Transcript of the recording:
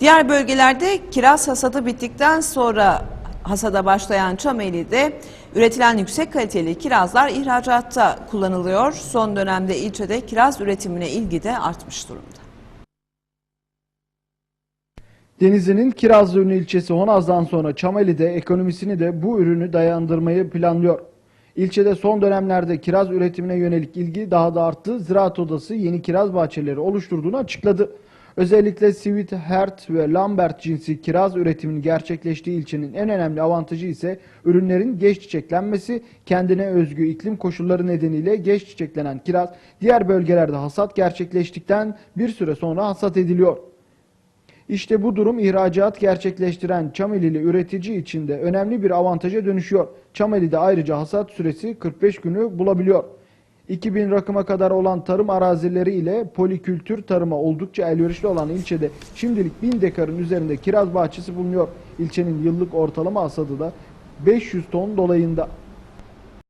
Diğer bölgelerde kiraz hasadı bittikten sonra hasada başlayan Çameli'de üretilen yüksek kaliteli kirazlar ihracatta kullanılıyor. Son dönemde ilçede kiraz üretimine ilgi de artmış durumda. Denizli'nin Kirazlıönü ilçesi Honaz'dan sonra Çameli'de ekonomisini de bu ürünü dayandırmayı planlıyor. İlçede son dönemlerde kiraz üretimine yönelik ilgi daha da arttı. Ziraat Odası yeni kiraz bahçeleri oluşturduğunu açıkladı. Özellikle Sweet Heart ve Lambert cinsi kiraz üretiminin gerçekleştiği ilçenin en önemli avantajı ise ürünlerin geç çiçeklenmesi. Kendine özgü iklim koşulları nedeniyle geç çiçeklenen kiraz diğer bölgelerde hasat gerçekleştikten bir süre sonra hasat ediliyor. İşte bu durum ihracat gerçekleştiren Çamelili üretici için de önemli bir avantaja dönüşüyor. Çameli'de ayrıca hasat süresi 45 günü bulabiliyor. 2000 rakıma kadar olan tarım arazileri ile polikültür tarıma oldukça elverişli olan ilçede şimdilik 1000 dekarın üzerinde kiraz bahçesi bulunuyor. İlçenin yıllık ortalama hasadı da 500 ton dolayında.